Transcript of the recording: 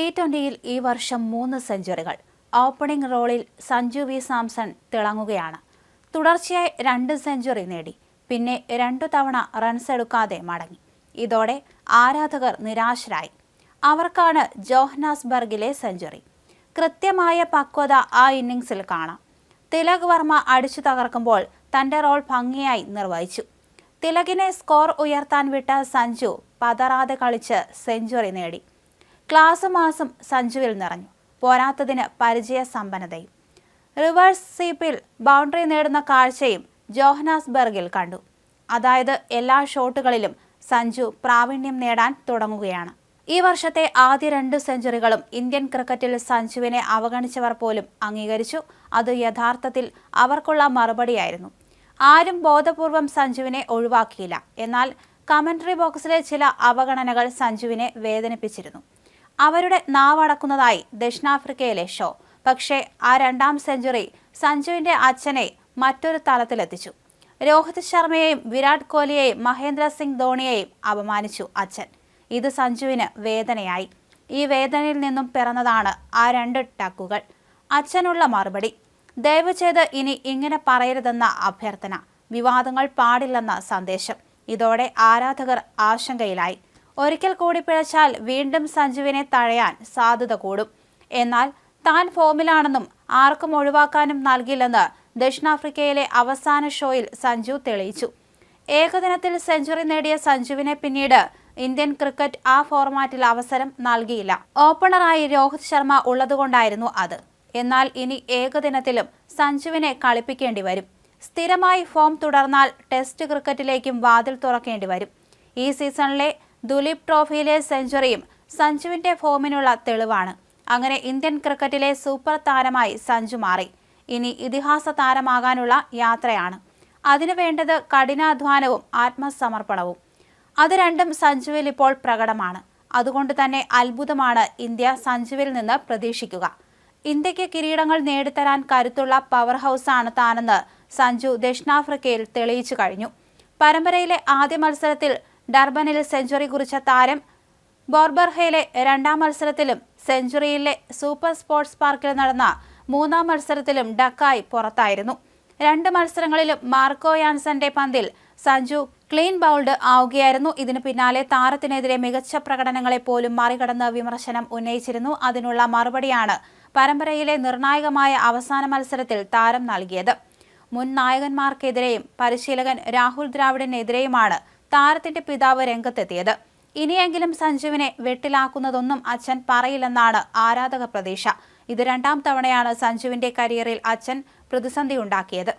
T ട്വന്റിയിൽ ഈ വർഷം മൂന്ന് സെഞ്ചുറികൾ. ഓപ്പണിംഗ് റോളിൽ സഞ്ജു വി സാംസൺ തിളങ്ങുകയാണ്. തുടർച്ചയായി രണ്ട് സെഞ്ചുറി നേടി. പിന്നെ രണ്ടു തവണ റൺസ് എടുക്കാതെ മടങ്ങി. ഇതോടെ ആരാധകർ നിരാശരായി. അവർക്കാണ് ജോഹ്നാസ്ബർഗിലെ സെഞ്ചുറി. കൃത്യമായ പക്വത ആ ഇന്നിങ്സിൽ കാണാം. തിലക് വർമ്മ അടിച്ചു തകർക്കുമ്പോൾ തന്റെ റോൾ ഭംഗിയായി നിർവഹിച്ചു. തിലകിനെ സ്കോർ ഉയർത്താൻ വിട്ട സഞ്ജു പതറാതെ കളിച്ച് സെഞ്ചുറി നേടി. ക്ലാസ് മാസം സഞ്ജുവിൽ നിറഞ്ഞു. പോരാത്തതിന് പരിചയ സമ്പന്നതയും റിവേഴ്സ് സ്വീപ്പിൽ ബൗണ്ടറി നേടുന്ന കാഴ്ചയും ജോഹനാസ്ബർഗിൽ കണ്ടു. അതായത് എല്ലാ ഷോട്ടുകളിലും സഞ്ജു പ്രാവീണ്യം നേടാൻ തുടങ്ങുകയാണ്. ഈ വർഷത്തെ ആദ്യ രണ്ട് സെഞ്ചുറികളും ഇന്ത്യൻ ക്രിക്കറ്റിൽ സഞ്ജുവിനെ അവഗണിച്ചവർ പോലും അംഗീകരിച്ചു. അത് യഥാർത്ഥത്തിൽ അവർക്കുള്ള മറുപടിയായിരുന്നു. ആരും ബോധപൂർവം സഞ്ജുവിനെ ഒഴിവാക്കിയില്ല. എന്നാൽ കമന്ററി ബോക്സിലെ ചില അവഗണനകൾ സഞ്ജുവിനെ വേദനിപ്പിച്ചിരുന്നു. അവരുടെ നാവടക്കുന്നതായി ദക്ഷിണാഫ്രിക്കയിലെ ഷോ. പക്ഷേ ആ രണ്ടാം സെഞ്ചുറി സഞ്ജുവിന്റെ അച്ഛനെ മറ്റൊരു തലത്തിലെത്തിച്ചു. രോഹിത് ശർമ്മയെയും വിരാട് കോഹ്ലിയെയും മഹേന്ദ്ര സിംഗ് ധോണിയെയും അപമാനിച്ചു അച്ഛൻ. ഇത് സഞ്ജുവിന് വേദനയായി. ഈ വേദനയിൽ നിന്നും പിറന്നതാണ് ആ രണ്ട് ടക്കുകൾ. അച്ഛനുള്ള മറുപടി. ദയവ് ചെയ്ത് ഇനി ഇങ്ങനെ പറയരുതെന്ന അഭ്യർത്ഥന. വിവാദങ്ങൾ പാടില്ലെന്ന സന്ദേശം. ഇതോടെ ആരാധകർ ആശങ്കയിലായി. ഒരിക്കൽ കൂടി പിഴച്ചാൽ വീണ്ടും സഞ്ജുവിനെ തഴയാൻ സാധ്യത കൂടും. എന്നാൽ താൻ ഫോമിലാണെന്നും ആർക്കും ഒഴിവാക്കാനും നൽകില്ലെന്ന് ദക്ഷിണാഫ്രിക്കയിലെ അവസാന ഷോയിൽ സഞ്ജു തെളിയിച്ചു. ഏകദിനത്തിൽ സെഞ്ചുറി നേടിയ സഞ്ജുവിനെ പിന്നീട് ഇന്ത്യൻ ക്രിക്കറ്റ് ആ ഫോർമാറ്റിൽ അവസരം നൽകിയില്ല. ഓപ്പണറായി രോഹിത് ശർമ്മ ഉള്ളതുകൊണ്ടായിരുന്നു അത്. എന്നാൽ ഇനി ഏകദിനത്തിലും സഞ്ജുവിനെ കളിപ്പിക്കേണ്ടി വരും. സ്ഥിരമായി ഫോം തുടർന്നാൽ ടെസ്റ്റ് ക്രിക്കറ്റിലേക്കും വാതിൽ തുറക്കേണ്ടി വരും. ഈ സീസണിലെ ദുലീപ് ട്രോഫിയിലെ സെഞ്ചുറിയും സഞ്ജുവിന്റെ ഫോമിനുള്ള തെളിവാണ്. അങ്ങനെ ഇന്ത്യൻ ക്രിക്കറ്റിലെ സൂപ്പർ താരമായി സഞ്ജു മാറി. ഇനി ഇതിഹാസ താരമാകാനുള്ള യാത്രയാണ്. അതിനു വേണ്ടത് കഠിനാധ്വാനവും ആത്മസമർപ്പണവും. അത് രണ്ടും സഞ്ജുവിൽ ഇപ്പോൾ പ്രകടമാണ്. അതുകൊണ്ട് തന്നെ അത്ഭുതമാണ് ഇന്ത്യ സഞ്ജുവിൽ നിന്ന് പ്രതീക്ഷിക്കുക. ഇന്ത്യയ്ക്ക് കിരീടങ്ങൾ നേടിത്തരാൻ കരുത്തുള്ള പവർ ഹൗസാണ് താനെന്ന് സഞ്ജു ദക്ഷിണാഫ്രിക്കയിൽ തെളിയിച്ചു കഴിഞ്ഞു. പരമ്പരയിലെ ആദ്യ മത്സരത്തിൽ ഡർബനിൽ സെഞ്ചുറി കുറിച്ച താരം ബോർബർഹയിലെ രണ്ടാം മത്സരത്തിലും സെഞ്ചുറിയിലെ സൂപ്പർ സ്പോർട്സ് പാർക്കിൽ നടന്ന മൂന്നാം മത്സരത്തിലും ഡക്കായി പുറത്തായിരുന്നു. രണ്ട് മത്സരങ്ങളിലും മാർക്കോ യാൻസന്റെ പന്തിൽ സഞ്ജു ക്ലീൻ ബൗൾഡ് ആവുകയായിരുന്നു. ഇതിനു പിന്നാലെ താരത്തിനെതിരെ മികച്ച പ്രകടനങ്ങളെ പോലും മറികടന്ന് വിമർശനം ഉന്നയിച്ചിരുന്നു. അതിനുള്ള മറുപടിയാണ് പരമ്പരയിലെ നിർണായകമായ അവസാന മത്സരത്തിൽ താരം നൽകിയത്. മുൻ നായകന്മാർക്കെതിരെയും പരിശീലകൻ രാഹുൽ ദ്രാവിഡിനെതിരെയുമാണ് താരത്തിന്റെ പിതാവ് രംഗത്തെത്തിയത്. ഇനിയെങ്കിലും സഞ്ജുവിനെ വെട്ടിലാക്കുന്നതൊന്നും അച്ഛൻ പറയില്ലെന്നാണ് ആരാധക പ്രതീക്ഷ ഇത് രണ്ടാം തവണയാണ് സഞ്ജുവിന്റെ കരിയറിൽ അച്ഛൻ പ്രതിസന്ധി ഉണ്ടാക്കിയത്.